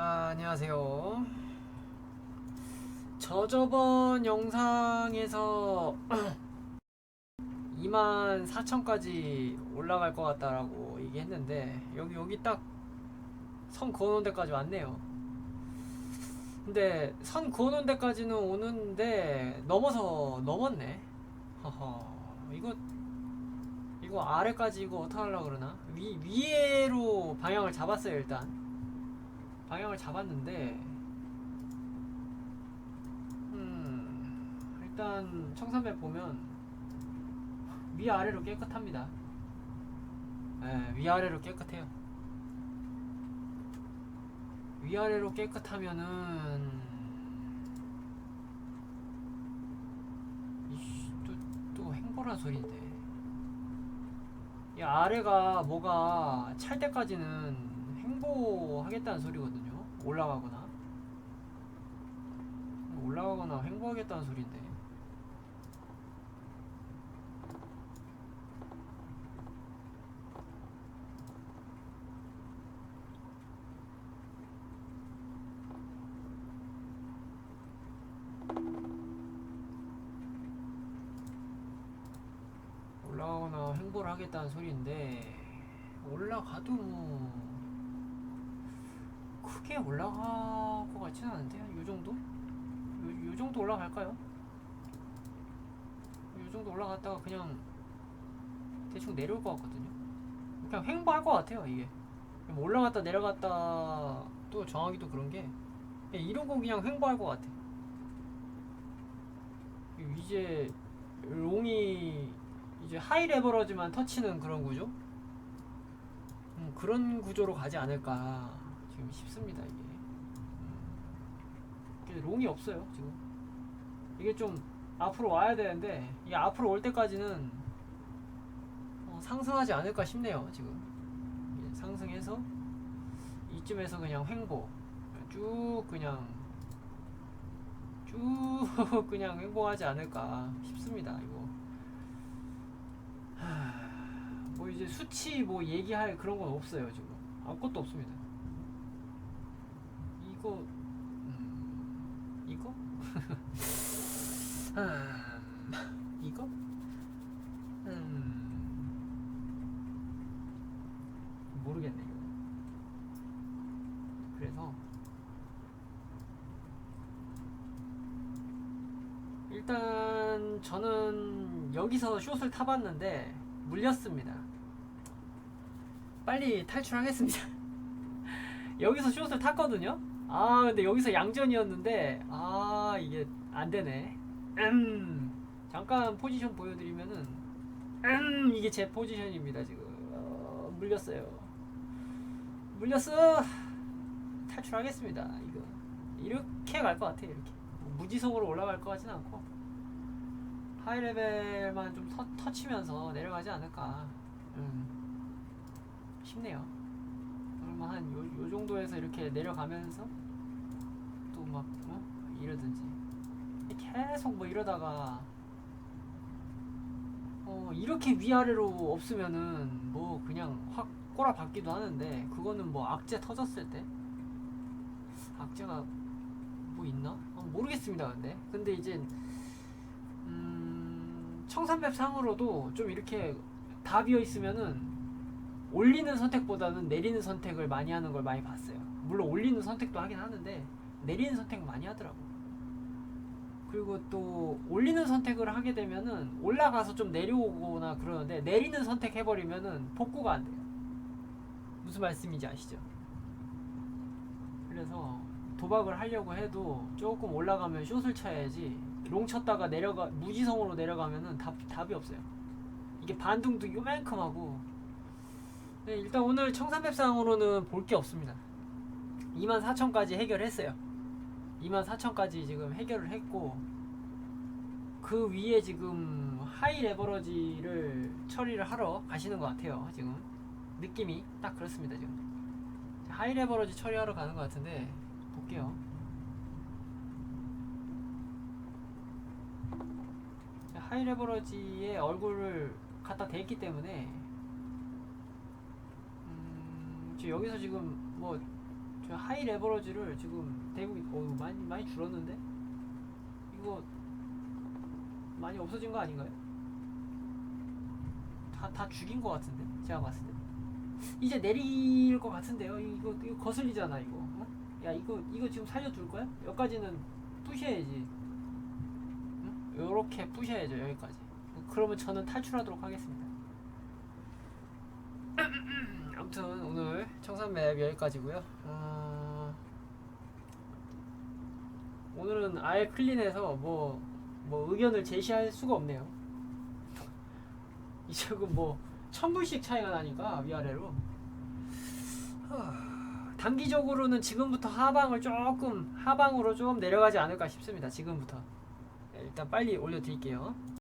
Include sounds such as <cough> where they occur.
아, 안녕하세요. 저 저번 영상에서 <clears throat> 2만 4천까지 올라갈 것 같다라고 얘기했는데 여기 여기 딱 선 그어놓은 데까지 왔네요. 근데 선 그어놓은 데까지는 오는데 넘어서 넘었네. 허허 이거 이거 아래까지 이거 어떻게 하려고 그러나? 위 위에로 방향을 잡았어요 일단. 방향을 잡았는데 음 일단 청산배 보면 위아래로 깨끗합니다. 예, 위아래로 깨끗해요. 위아래로 깨끗하면은 또, 또 행보란 소리인데. 이 아래가 뭐가 찰 때까지는 횡보하겠다는 소리거든요. 올라가거나 올라가거나 횡보하겠다는 소리인데. 올라가거나 횡보를 하겠다는 소리인데 올라가도 뭐 크게 올라갈 것 같지는 않은데요. 요 정도? 요, 요 정도 올라갈까요? 요 정도 올라갔다가 그냥 대충 내려올 것 같거든요. 그냥 횡보할 것 같아요, 이게. 뭐 올라갔다 내려갔다 또 정하기도 그런 게 그냥 이러고 그냥 횡보할 것 같아. 이제 롱이 이제 하이 레버러지만 터치는 그런 구조? 음, 그런 구조로 가지 않을까 지금 싶습니다 이게. 음, 이게 롱이 없어요 지금. 이게 좀 앞으로 와야 되는데 이 앞으로 올 때까지는 어, 상승하지 않을까 싶네요 지금. 이게 상승해서 이쯤에서 그냥 횡보 쭉 그냥 쭉 <laughs> 그냥 횡보하지 않을까 싶습니다 이거. 하, 뭐 이제 수치 뭐 얘기할 그런 건 없어요 지금 아무것도 없습니다 이거 음, 이거 <laughs> 음, 이거 음, 모르겠네 이거 그래서 일단 저는 여기서 숏을 타봤는데 물렸습니다. 빨리 탈출하겠습니다. <laughs> 여기서 숏을 탔거든요. 아 근데 여기서 양전이었는데 아 이게 안 되네. 음 잠깐 포지션 보여드리면은 음 이게 제 포지션입니다 지금 어, 물렸어요. 물렸어. 탈출하겠습니다. 이거 이렇게 갈 것 같아 이렇게. 뭐 무지성으로 올라갈 것 같진 않고 하이 레벨만 좀 터, 터치면서 내려가지 않을까 음, 싶네요. 정도에서 이렇게 내려가면서 또막 어? 이러든지 계속 뭐 이러다가 어 이렇게 위아래로 없으면은 뭐 그냥 확 꼬라 박기도 하는데 그거는 뭐 악재 터졌을 때 악재가 뭐 있나? 어, 모르겠습니다. 근데 근데 이제 음, 청산맵 상으로도 좀 이렇게 다 비어 있으면은 올리는 선택보다는 내리는 선택을 많이 하는 걸 많이 봤어요. 물론 올리는 선택도 하긴 하는데 내리는 선택 많이 하더라고. 그리고 또 올리는 선택을 하게 되면은 올라가서 좀 내려오거나 그러는데 내리는 선택 해버리면은 복구가 안 돼요. 무슨 말씀인지 아시죠? 그래서 도박을 하려고 해도 조금 올라가면 숏을 쳐야지 롱 쳤다가 내려가 무지성으로 내려가면은 답, 답이 없어요. 이게 반등도 요만큼하고 네, 일단 오늘 청산맵상으로는 볼 게 없습니다. 24,000까지 해결했어요. 24,000까지 지금 해결을 했고 그 위에 지금 하이 레버러지를 처리를 하러 가시는 것 같아요. 지금 느낌이 딱 그렇습니다. 지금 하이 레버러지 처리하러 가는 것 같은데 볼게요. 하이 레버러지의 얼굴을 갖다 댔기 때문에 음, 지금 여기서 지금 뭐 저 하이 레버러지를 지금 대부분 어 많이 많이 줄었는데 이거 많이 없어진 거 아닌가요? 다 다 죽인 거 같은데 제가 봤을 때 이제 내릴 것 같은데요 이거 이거 거슬리잖아 이거 어? 야 이거 이거 지금 살려둘 거야? 여기까지는 부셔야지 응? 요렇게 부셔야죠 여기까지 그러면 저는 탈출하도록 하겠습니다 아무튼 오늘 청산맵 여기까지고요. 어... 오늘은 아예 클린해서 뭐, 뭐 의견을 제시할 수가 없네요. <laughs> 이 지금 뭐 천불씩 차이가 나니까 위아래로. 하, 단기적으로는 지금부터 하방을 조금 하방으로 좀 내려가지 않을까 싶습니다. 지금부터. 네, 일단 빨리 올려드릴게요